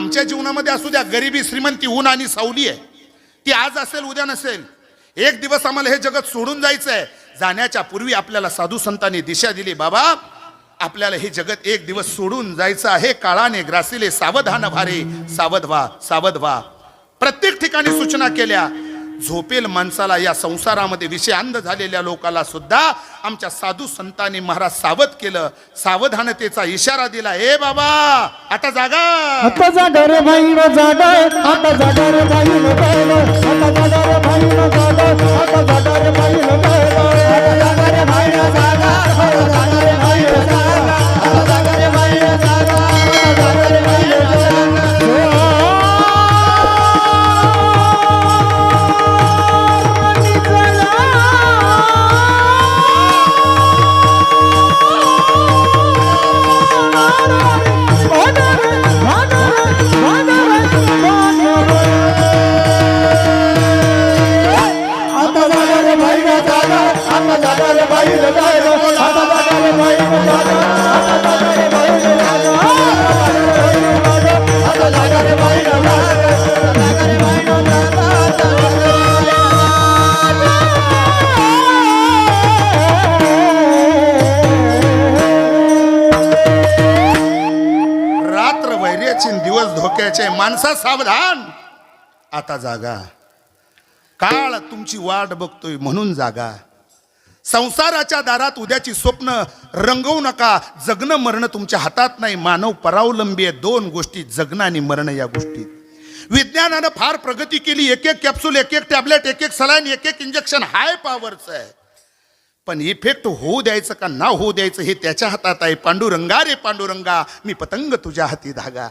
आमच्या जीवनामध्ये असू द्या गरिबी श्रीमंती ऊन आणि सावली आहे. ती आज असेल उद्या नसेल. एक दिवस आम्हाला हे जगत सोडून जायचं आहे जाण्याच्या पूर्वी आपल्याला साधू संतांनी दिशा दिली बाबा आपल्याला हे जगत एक दिवस सोडून जायचं आहे. काळाने ग्रासिले सावधान भारे सावध व्हा सावध व्हा. प्रत्येक ठिकाणी सूचना केल्या. झोपेल माणसाला या संसारामध्ये विषय अंध झालेल्या लोकाला सुद्धा आमच्या साधू संतांनी महाराज सावध केलं. सावधानतेचा इशारा दिला. ए बाबा आता जागा. आता जागा रे बाई जागा. आता जागा रे बाई धोक्याचे माणसा सावधान. आता जागा. काळ तुमची वाट बघतोय म्हणून जागा. संसाराच्या दारात उद्याची स्वप्न रंगवू नका. जगणं मरणं तुमच्या हातात नाही. मानव परावलंबी आहे. दोन गोष्टी जगणं आणि मरणं या गोष्टीत विज्ञानानं फार प्रगती केली. एक एक कॅप्सूल एक एक टॅबलेट एक एक सलाईन एक एक इंजेक्शन हाय पॉवरचं आहे. पण इफेक्ट होऊ द्यायचं का ना होऊ द्यायचं हे त्याच्या हातात आहे. पांडुरंगा रे पांडुरंगा. मी पतंग तुझ्या हाती धागा.